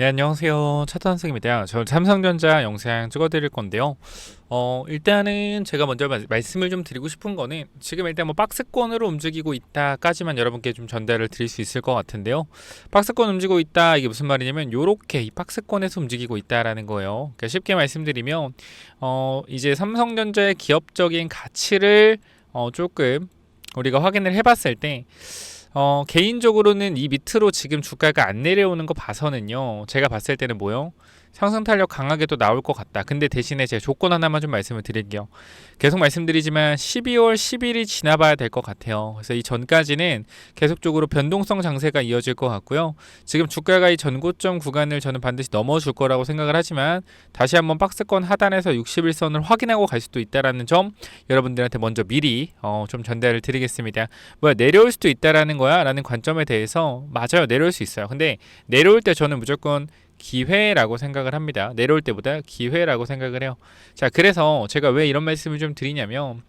네, 안녕하세요. 차탄승입니다. 저 삼성전자 영상 찍어드릴 건데요. 어, 일단은 제가 먼저 마- 말씀을 좀 드리고 싶은 거는 지금 일단 뭐 박스권으로 움직이고 있다까지만 여러분께 좀 전달을 드릴 수 있을 것 같은데요. 박스권 움직이고 있다 이게 무슨 말이냐면 요렇게 이 박스권에서 움직이고 있다라는 거예요. 그러니까 쉽게 말씀드리면 어, 이제 삼성전자의 기업적인 가치를 어, 조금 우리가 확인을 해봤을 때 어, 개인적으로는 이 밑으로 지금 주가가 안 내려오는 거 봐서는요. 제가 봤을 때는 뭐요? 상승 탄력 강하게 또 나올 것 같다. 근데 대신에 제 조건 하나만 좀 말씀을 드릴게요. 계속 말씀드리지만 12월 10일이 지나봐야 될 것 같아요. 그래서 이 전까지는 계속적으로 변동성 장세가 이어질 것 같고요. 지금 주가가 이 전고점 구간을 저는 반드시 넘어줄 거라고 생각을 하지만 다시 한번 박스권 하단에서 61선을 확인하고 갈 수도 있다라는 점 여러분들한테 먼저 미리 어, 좀 전달을 드리겠습니다. 뭐야 내려올 수도 있다라는 거야 라는 관점에 대해서 맞아요 내려올 수 있어요 근데 내려올 때 저는 무조건 기회라고 생각을 합니다. 내려올 때보다 기회라고 생각을 해요. 자 그래서 제가 왜 이런 말씀을 좀 드리냐면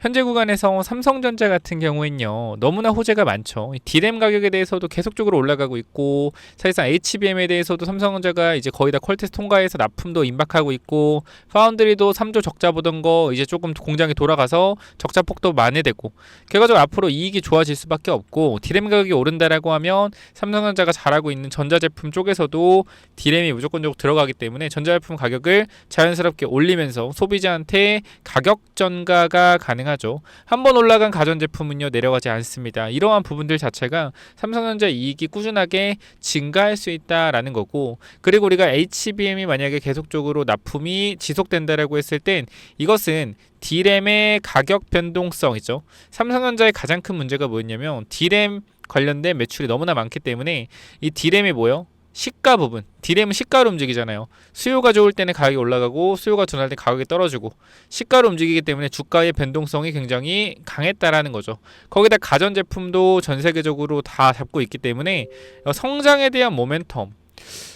현재 구간에서 삼성전자 같은 경우엔요 너무나 호재가 많죠. 이 D램 가격에 대해서도 계속적으로 올라가고 있고 사실상 HBM에 대해서도 삼성전자가 이제 거의 다 퀄테스트 통과해서 납품도 임박하고 있고 파운드리도 3조 적자 보던 거 이제 조금 공장에 돌아가서 적자 폭도 만회되고 결과적으로 앞으로 이익이 좋아질 수밖에 없고 디램 가격이 오른다라고 하면 삼성전자가 잘하고 있는 전자제품 쪽에서도 디램이 무조건적으로 들어가기 때문에 전자제품 가격을 자연스럽게 올리면서 소비자한테 가격 전가가 가능 하죠. 한번 올라간 가전제품은요 내려가지 않습니다. 이러한 부분들 자체가 삼성전자 이익이 꾸준하게 증가할 수 있다라는 거고 그리고 우리가 HBM이 만약에 계속적으로 납품이 지속된다라고 했을 땐 이것은 D램의 가격 변동성이죠. 삼성전자의 가장 큰 문제가 뭐였냐면 D램 관련된 매출이 너무나 많기 때문에 이 D램이 뭐요? 시가 부분. D램은 시가로 움직이잖아요. 수요가 좋을 때는 가격이 올라가고 수요가 둔할 때 가격이 떨어지고 시가로 움직이기 때문에 주가의 변동성이 굉장히 강했다라는 거죠. 거기다 가전 제품도 전 세계적으로 다 잡고 있기 때문에 어, 성장에 대한 모멘텀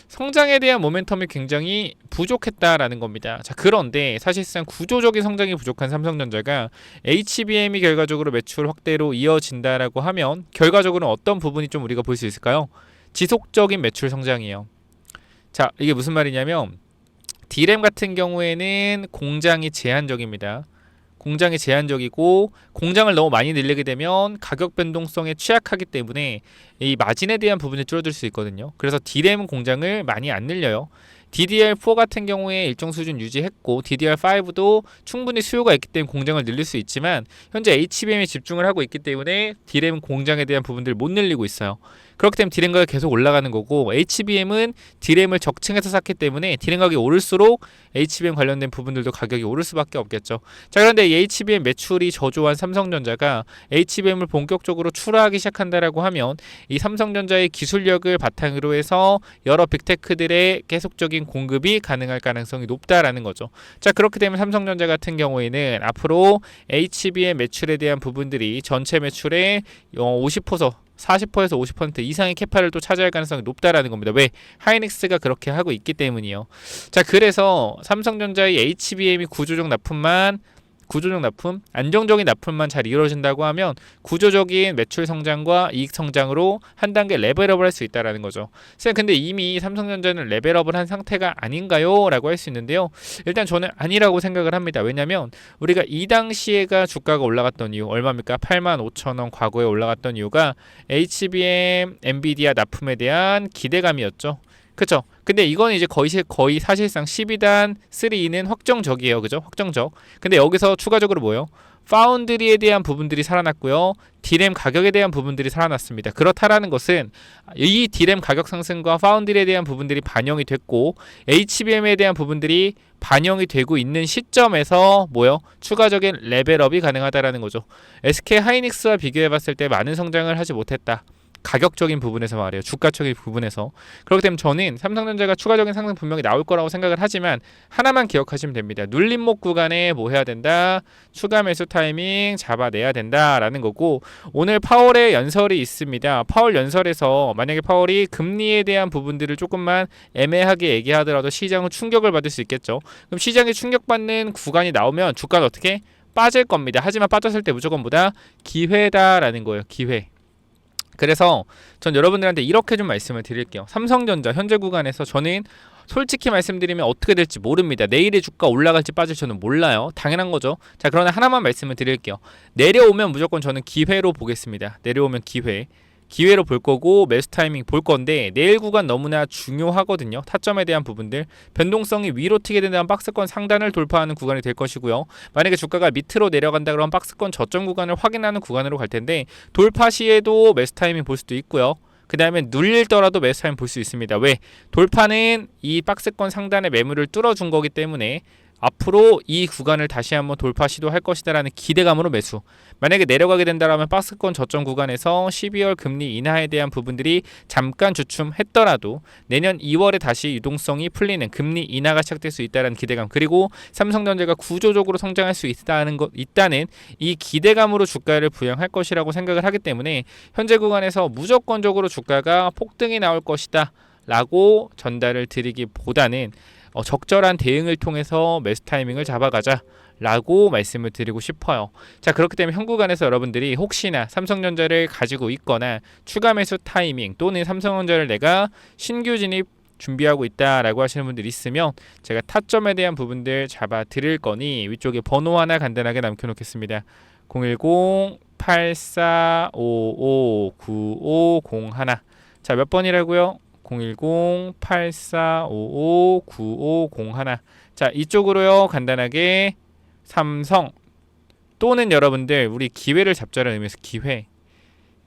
성장에 대한 모멘텀이 굉장히 부족했다라는 겁니다. 자, 그런데 사실상 구조적인 성장이 부족한 삼성전자가 HBM이 결과적으로 매출 확대로 이어진다라고 하면 결과적으로 어떤 부분이 좀 우리가 볼 수 있을까요? 지속적인 매출 성장이에요. 자, 이게 무슨 말이냐면 D램 같은 경우에는 공장이 제한적입니다. 공장이 제한적이고 공장을 너무 많이 늘리게 되면 가격 변동성에 취약하기 때문에 이 마진에 대한 부분이 줄어들 수 있거든요. 그래서 D램 공장을 많이 안 늘려요. DDR4 같은 경우에 일정 수준 유지했고 DDR5도 충분히 수요가 있기 때문에 공장을 늘릴 수 있지만 현재 HBM에 집중을 하고 있기 때문에 D램 공장에 대한 부분들을 못 늘리고 있어요. 그렇기 때문에 D램 가격이 계속 올라가는 거고 HBM은 D램을 적층해서 샀기 때문에 D램 가격이 오를수록 HBM 관련된 부분들도 가격이 오를 수밖에 없겠죠. 자 그런데 이 HBM 매출이 저조한 삼성전자가 HBM을 본격적으로 출하하기 시작한다라고 하면 이 삼성전자의 기술력을 바탕으로 해서 여러 빅테크들의 계속적인 공급이 가능할 가능성이 높다라는 거죠. 자 그렇기 때문에 삼성전자 같은 경우에는 앞으로 HBM 매출에 대한 부분들이 전체 매출의 어, 50%서 40%에서 50% 이상의 캐파를 또 차지할 가능성이 높다라는 겁니다. 왜? 하이닉스가 그렇게 하고 있기 때문이요. 자, 그래서 삼성전자의 HBM이 구조적 납품만 구조적 납품, 안정적인 납품만 잘 이루어진다고 하면 구조적인 매출 성장과 이익 성장으로 한 단계 레벨업을 할 수 있다라는 거죠. 쌤, 근데 이미 삼성전자는 레벨업을 한 상태가 아닌가요? 라고 할 수 있는데요. 일단 저는 아니라고 생각을 합니다. 왜냐면 우리가 이 당시에가 주가가 올라갔던 이유 얼마입니까? 8만 5천 원 과거에 올라갔던 이유가 HBM, 엔비디아 납품에 대한 기대감이었죠. 그쵸? 근데 이건 이제 거의 시- 거의 사실상 12단 3는 확정적이에요. 그죠? 확정적. 근데 여기서 추가적으로 뭐예요? 파운드리에 대한 부분들이 살아났고요. 디램 가격에 대한 부분들이 살아났습니다. 그렇다라는 것은 이 디램 가격 상승과 파운드리에 대한 부분들이 반영이 됐고 HBM에 대한 부분들이 반영이 되고 있는 시점에서 뭐요? 추가적인 레벨업이 가능하다라는 거죠. SK 하이닉스와 비교해 봤을 때 많은 성장을 하지 못했다. 가격적인 부분에서 말이에요. 주가적인 부분에서. 그렇기 때문에 저는 삼성전자가 추가적인 상승 분명히 나올 거라고 생각을 하지만 하나만 기억하시면 됩니다. 눌림목 구간에 뭐 해야 된다? 추가 매수 타이밍 잡아내야 된다라는 거고 오늘 파월의 연설이 있습니다. 파월 연설에서 만약에 파월이 금리에 대한 부분들을 조금만 애매하게 얘기하더라도 시장은 충격을 받을 수 있겠죠. 그럼 시장이 충격받는 구간이 나오면 주가는 어떻게 빠질 겁니다. 하지만 빠졌을 때 무조건 보다 기회다라는 거예요. 기회. 그래서 전 여러분들한테 이렇게 좀 말씀을 드릴게요. 삼성전자 현재 구간에서 저는 솔직히 말씀드리면 어떻게 될지 모릅니다. 내일의 주가 올라갈지 빠질지 저는 몰라요. 당연한 거죠. 자, 그러나 하나만 말씀을 드릴게요. 내려오면 무조건 저는 기회로 보겠습니다. 내려오면 기회. 기회로 볼 거고 매수 타이밍 볼 건데 내일 구간 너무나 중요하거든요. 타점에 대한 부분들 변동성이 위로 튀게 된다면 박스권 상단을 돌파하는 구간이 될 것이고요. 만약에 주가가 밑으로 내려간다 그러면 박스권 저점 구간을 확인하는 구간으로 갈 텐데 돌파 시에도 매수 타이밍 볼 수도 있고요. 그 다음에 눌릴더라도 매수 타이밍 볼수 있습니다. 왜? 돌파는 이 박스권 상단의 매물을 뚫어준 거기 때문에 앞으로 이 구간을 다시 한번 돌파 시도할 것이다라는 기대감으로 매수. 만약에 내려가게 된다라면 박스권 저점 구간에서 12월 금리 인하에 대한 부분들이 잠깐 주춤했더라도 내년 2월에 다시 유동성이 풀리는 금리 인하가 시작될 수 있다는 기대감 그리고 삼성전자가 구조적으로 성장할 수 있다는 것 있다는 이 기대감으로 주가를 부양할 것이라고 생각을 하기 때문에 현재 구간에서 무조건적으로 주가가 폭등이 나올 것이다. 라고 전달을 드리기보다는 어, 적절한 대응을 통해서 매수 타이밍을 잡아가자. 라고 말씀을 드리고 싶어요. 자, 그렇기 때문에 현 구간에서 여러분들이 혹시나 삼성전자를 가지고 있거나 추가 매수 타이밍 또는 삼성전자를 내가 신규 진입 준비하고 있다라고 하시는 분들 있으면 제가 타점에 대한 부분들 잡아 드릴 거니 위쪽에 번호 하나 간단하게 남겨 놓겠습니다. 010-8455-9501. 자, 몇 번이라고요? 010-8455-9501. 자, 이쪽으로요. 간단하게 삼성 또는 여러분들 우리 기회를 잡자는 의미에서 기회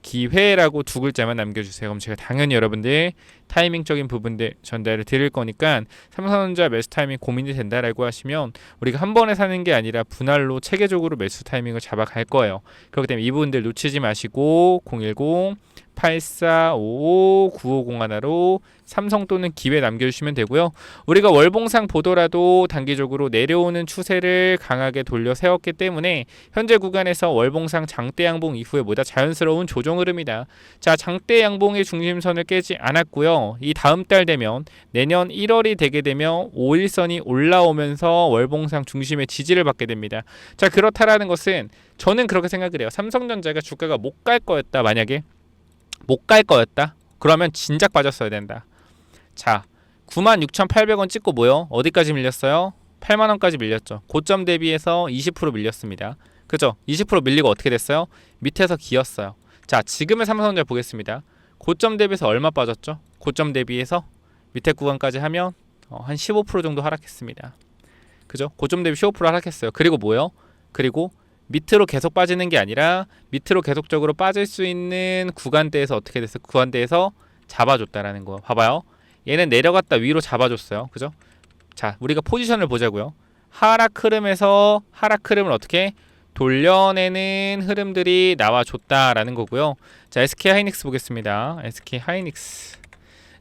기회라고 두 글자만 남겨주세요. 그럼 제가 당연히 여러분들 타이밍적인 부분들 전달을 드릴 거니까 삼성전자 매수 타이밍 고민이 된다라고 하시면 우리가 한 번에 사는 게 아니라 분할로 체계적으로 매수 타이밍을 잡아갈 거예요. 그렇기 때문에 이 부분들 놓치지 마시고 010 8455-9501로 삼성 또는 기회 남겨주시면 되고요. 우리가 월봉상 보더라도 단기적으로 내려오는 추세를 강하게 돌려 세웠기 때문에 현재 구간에서 월봉상 장대 양봉 이후에 보다 자연스러운 조정 흐름이다. 자, 장대 양봉의 중심선을 깨지 않았고요. 이 다음 달 되면 내년 1월이 되게 되면 5일선이 올라오면서 월봉상 중심의 지지를 받게 됩니다. 자, 그렇다라는 것은 저는 그렇게 생각을 해요. 삼성전자가 주가가 못 갈 거였다. 만약에 못 갈 거였다. 그러면 진작 빠졌어야 된다. 자, 96,800원 찍고 뭐요? 어디까지 밀렸어요? 8만 원까지 밀렸죠. 고점 대비해서 20% 밀렸습니다. 그죠? 20% 밀리고 어떻게 됐어요? 밑에서 기었어요. 자, 지금의 삼성전자 보겠습니다. 고점 대비해서 얼마 빠졌죠? 고점 대비해서 밑에 구간까지 하면 어, 한15% 정도 하락했습니다. 그죠? 고점 대비 15% 하락했어요. 그리고 뭐요? 그리고 밑으로 계속 빠지는 게 아니라 밑으로 계속적으로 빠질 수 있는 구간대에서 어떻게 됐어? 구간대에서 잡아줬다라는 거. 봐봐요. 얘는 내려갔다 위로 잡아줬어요. 그죠? 자, 우리가 포지션을 보자고요. 하락 흐름에서 하락 흐름을 어떻게 돌려내는 흐름들이 나와줬다라는 거고요. 자, SK 하이닉스 보겠습니다. SK 하이닉스.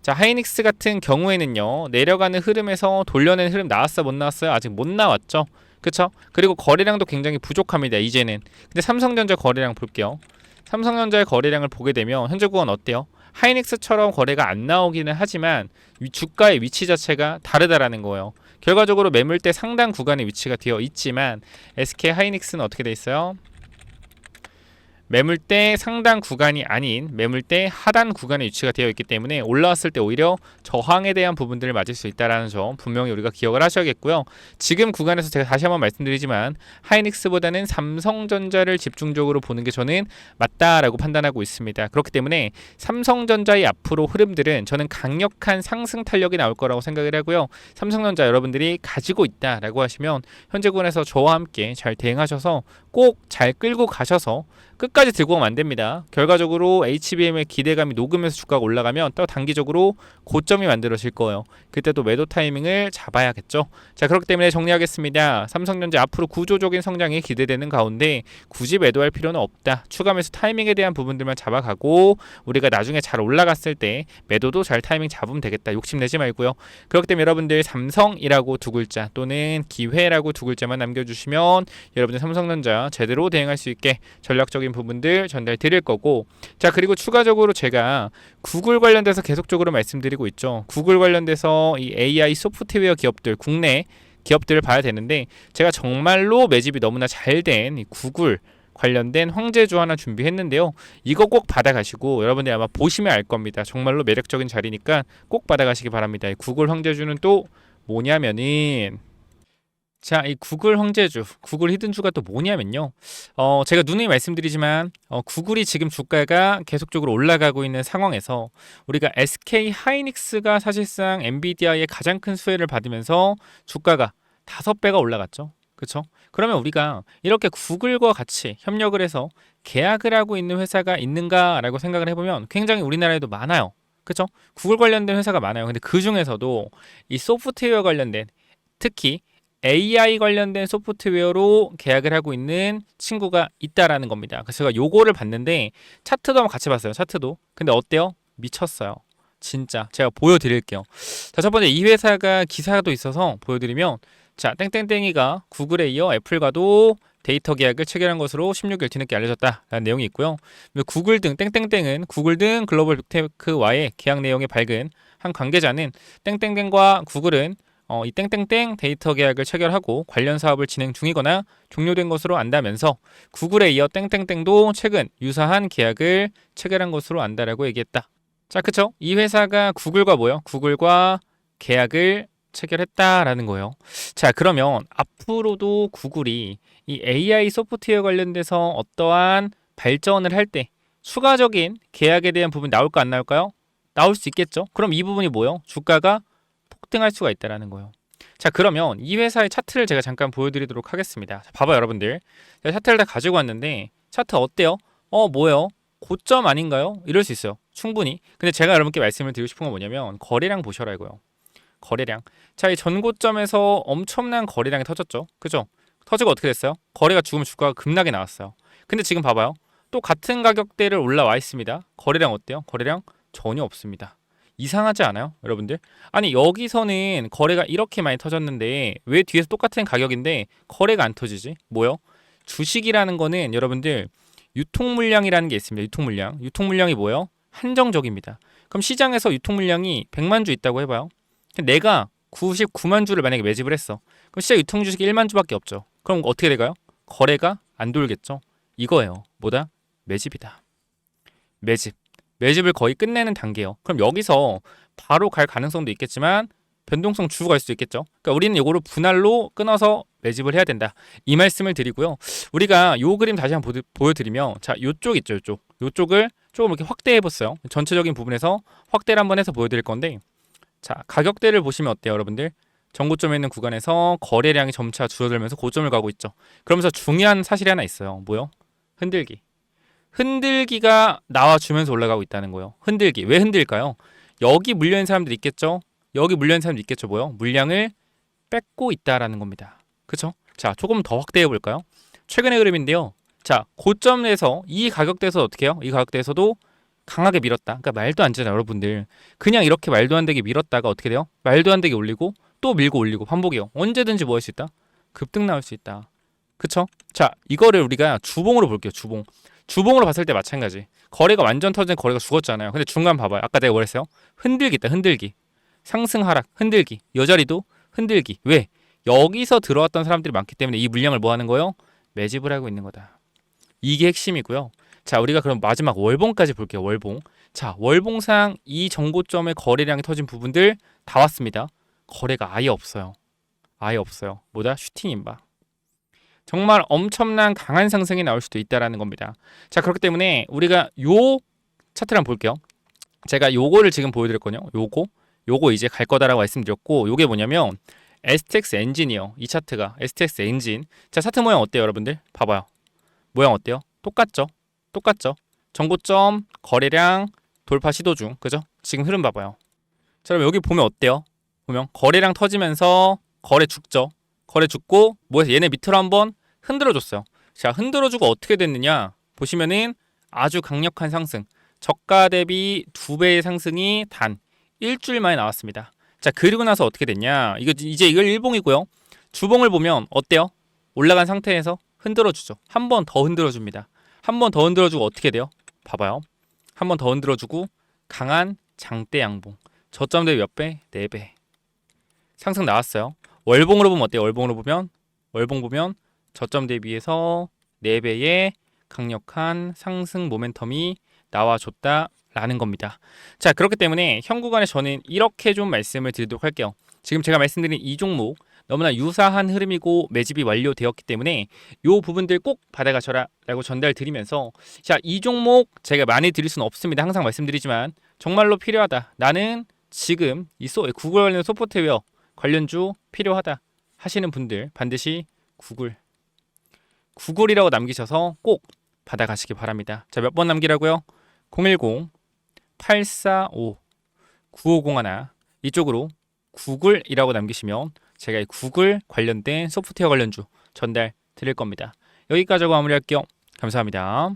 자, 하이닉스 같은 경우에는요. 내려가는 흐름에서 돌려내는 흐름 나왔어 못 나왔어요? 아직 못 나왔죠. 그쵸? 그리고 거래량도 굉장히 부족합니다. 이제는. 근데 삼성전자 거래량 볼게요. 삼성전자의 거래량을 보게 되면 현재 구간 어때요? 하이닉스처럼 거래가 안 나오기는 하지만 위- 주가의 위치 자체가 다르다라는 거예요. 결과적으로 매물대 상당 구간의 위치가 되어 있지만 SK 하이닉스는 어떻게 돼 있어요? 매물대 상단 구간이 아닌 매물대 하단 구간의 위치가 되어 있기 때문에 올라왔을 때 오히려 저항에 대한 부분들을 맞을 수 있다라는 점 분명히 우리가 기억을 하셔야겠고요. 지금 구간에서 제가 다시 한번 말씀드리지만 하이닉스보다는 삼성전자를 집중적으로 보는 게 저는 맞다라고 판단하고 있습니다. 그렇기 때문에 삼성전자의 앞으로 흐름들은 저는 강력한 상승 탄력이 나올 거라고 생각을 하고요. 삼성전자 여러분들이 가지고 있다라고 하시면 현재 구간에서 저와 함께 잘 대응하셔서 꼭 잘 끌고 가셔서 끝까지 들고 가면 안 됩니다. 결과적으로 HBM의 기대감이 녹으면서 주가가 올라가면 또 단기적으로 고점이 만들어질 거예요. 그때 또 매도 타이밍을 잡아야겠죠. 자, 그렇기 때문에 정리하겠습니다. 삼성전자 앞으로 구조적인 성장이 기대되는 가운데 굳이 매도할 필요는 없다. 추가 매수 타이밍에 대한 부분들만 잡아가고 우리가 나중에 잘 올라갔을 때 매도도 잘 타이밍 잡으면 되겠다. 욕심내지 말고요. 그렇기 때문에 여러분들 삼성이라고 두 글자 또는 기회라고 두 글자만 남겨주시면 여러분들 삼성전자 제대로 대응할 수 있게 전략적인 부분들 전달 드릴 거고 자 그리고 추가적으로 제가 구글 관련돼서 계속적으로 말씀드리고 있죠. 구글 관련돼서 이 AI 소프트웨어 기업들 국내 기업들을 봐야 되는데 제가 정말로 매집이 너무나 잘 된 구글 관련된 황제주 하나 준비했는데요. 이거 꼭 받아가시고 여러분들 아마 보시면 알 겁니다. 정말로 매력적인 자리니까 꼭 받아가시기 바랍니다. 이 구글 황제주는 또 뭐냐면은 자, 이 구글 황제주, 구글 히든주가 또 뭐냐면요. 어, 제가 누누이 말씀드리지만 어, 구글이 지금 주가가 계속적으로 올라가고 있는 상황에서 우리가 SK 하이닉스가 사실상 엔비디아의 가장 큰 수혜를 받으면서 주가가 다섯 배가 올라갔죠. 그렇죠? 그러면 우리가 이렇게 구글과 같이 협력을 해서 계약을 하고 있는 회사가 있는가라고 생각을 해보면 굉장히 우리나라에도 많아요. 그렇죠? 구글 관련된 회사가 많아요. 근데 그 중에서도 이 소프트웨어 관련된 특히 AI 관련된 소프트웨어로 계약을 하고 있는 친구가 있다라는 겁니다. 그래서 제가 요거를 봤는데 차트도 한번 같이 봤어요. 차트도. 근데 어때요? 미쳤어요. 진짜 제가 보여드릴게요. 자, 첫 번째 이 회사가 기사도 있어서 보여드리면 자, 땡땡땡이가 구글에 이어 애플과도 데이터 계약을 체결한 것으로 16일 뒤늦게 알려졌다라는 내용이 있고요. 구글 등 땡땡땡은 구글 등 글로벌 빅테크와의 계약 내용이 밝은 한 관계자는 땡땡땡과 구글은 어, 이 땡땡땡 데이터 계약을 체결하고 관련 사업을 진행 중이거나 종료된 것으로 안다면서 구글에 이어 땡땡땡도 최근 유사한 계약을 체결한 것으로 안다라고 얘기했다. 자, 그쵸? 이 회사가 구글과 뭐요? 구글과 계약을 체결했다라는 거예요. 자, 그러면 앞으로도 구글이 이 AI 소프트웨어 관련돼서 어떠한 발전을 할 때 추가적인 계약에 대한 부분 나올까 안 나올까요? 나올 수 있겠죠. 그럼 이 부분이 뭐요? 주가가 폭등할 수가 있다라는 거예요. 자, 그러면 이 회사의 차트를 제가 잠깐 보여드리도록 하겠습니다. 자, 봐봐요, 여러분들. 차트를 다 가지고 왔는데 차트 어때요? 어, 뭐예요? 고점 아닌가요? 이럴 수 있어요. 충분히. 근데 제가 여러분께 말씀을 드리고 싶은 건 뭐냐면 거래량 보셔라 이거요. 거래량. 자, 이 전고점에서 엄청난 거래량이 터졌죠. 그죠? 터지고 어떻게 됐어요? 거래가 죽으면 주가가 급락이 나왔어요. 근데 지금 봐봐요. 또 같은 가격대를 올라와 있습니다. 거래량 어때요? 거래량 전혀 없습니다. 이상하지 않아요? 여러분들? 아니, 여기서는 거래가 이렇게 많이 터졌는데 왜 뒤에서 똑같은 가격인데 거래가 안 터지지? 뭐요? 주식이라는 거는 여러분들 유통 물량이라는 게 있습니다. 유통 물량. 유통 물량이 뭐예요? 한정적입니다. 그럼 시장에서 유통 물량이 100만 주 있다고 해 봐요. 내가 99만 주를 만약에 매집을 했어. 그럼 시장 유통 주식이 1만 주밖에 없죠. 그럼 어떻게 될까요? 거래가 안 돌겠죠. 이거예요. 뭐다? 매집이다. 매집. 매집을 거의 끝내는 단계예요. 그럼 여기서 바로 갈 가능성도 있겠지만 변동성 주고 갈 수도 있겠죠. 그러니까 우리는 이거를 분할로 끊어서 매집을 해야 된다. 이 말씀을 드리고요. 우리가 요 그림 다시 한번 보여드리면 자, 요쪽 있죠, 요쪽. 요쪽을 조금 이렇게 확대해 봤어요. 전체적인 부분에서 확대를 한번 해서 보여드릴 건데 자, 가격대를 보시면 어때요, 여러분들? 전고점에 있는 구간에서 거래량이 점차 줄어들면서 고점을 가고 있죠. 그러면서 중요한 사실이 하나 있어요. 뭐요? 흔들기. 흔들기가 나와주면서 올라가고 있다는 거예요. 흔들기. 왜 흔들까요? 여기 물려있는 사람들 있겠죠? 여기 물려있는 사람들 있겠죠? 뭐요? 물량을 뺏고 있다라는 겁니다. 그쵸? 자, 조금 더 확대해 볼까요? 최근의 흐름인데요. 자, 고점에서 이 가격대에서 어떻게 해요? 이 가격대에서도 강하게 밀었다. 그러니까 말도 안 되잖아요, 여러분들. 그냥 이렇게 말도 안 되게 밀었다가 어떻게 돼요? 말도 안 되게 올리고 또 밀고 올리고 반복이요. 언제든지 뭐 할 수 있다? 급등 나올 수 있다. 그쵸? 자, 이거를 우리가 주봉으로 볼게요. 주봉. 주봉으로 봤을 때 마찬가지. 거래가 완전 터진 거래가 죽었잖아요. 근데 중간 봐봐요. 아까 내가 뭐랬어요? 흔들기 있다. 흔들기. 상승 하락. 흔들기. 여 자리도 흔들기. 왜? 여기서 들어왔던 사람들이 많기 때문에 이 물량을 뭐 하는 거예요? 매집을 하고 있는 거다. 이게 핵심이고요. 자, 우리가 그럼 마지막 월봉까지 볼게요. 월봉. 자, 월봉상 이 정고점의 거래량이 터진 부분들 다 왔습니다. 거래가 아예 없어요. 아예 없어요. 뭐다? 슈팅 임박. 정말 엄청난 강한 상승이 나올 수도 있다라는 겁니다. 자, 그렇기 때문에 우리가 요 차트를 한번 볼게요. 제가 요거를 지금 보여드렸거든요. 요거, 요거 이제 갈 거다라고 말씀드렸고, 요게 뭐냐면 STX 엔진이요. 이 차트가 STX 엔진. 자, 차트 모양 어때요, 여러분들? 봐봐요. 모양 어때요? 똑같죠? 똑같죠? 정고점, 거래량, 돌파 시도 중, 그죠? 지금 흐름 봐봐요. 자, 그럼 여기 보면 어때요? 보면 거래량 터지면서 거래 죽죠. 거래 죽고 뭐해서 얘네 밑으로 한번 흔들어 줬어요. 자, 흔들어 주고 어떻게 됐느냐? 보시면은 아주 강력한 상승. 저가 대비 두 배의 상승이 단 일주일 만에 나왔습니다. 자, 그리고 나서 어떻게 됐냐? 이거 이제 이걸 일봉이고요. 주봉을 보면 어때요? 올라간 상태에서 흔들어 주죠. 한 번 더 흔들어 줍니다. 한 번 더 흔들어 주고 어떻게 돼요? 봐봐요. 한 번 더 흔들어 주고 강한 장대 양봉. 저점 대비 몇 배? 4배. 상승 나왔어요. 월봉으로 보면 어때요? 월봉으로 보면 월봉 보면 저점 대비해서 4배의 강력한 상승 모멘텀이 나와줬다 라는 겁니다. 자, 그렇기 때문에 현 구간에 저는 이렇게 좀 말씀을 드리도록 할게요. 지금 제가 말씀드린 이 종목 너무나 유사한 흐름이고 매집이 완료되었기 때문에 요 부분들 꼭 받아가셔라 라고 전달 드리면서 자, 이 종목 제가 많이 드릴 수는 없습니다. 항상 말씀드리지만 정말로 필요하다. 나는 지금 이 소, 구글 관련 소프트웨어 관련주 필요하다 하시는 분들 반드시 구글 구글이라고 남기셔서 꼭 받아가시기 바랍니다. 자, 몇 번 남기라고요? 010 845 9501 이쪽으로 구글이라고 남기시면 제가 이 구글 관련된 소프트웨어 관련주 전달 드릴 겁니다. 여기까지 마무리할게요. 감사합니다.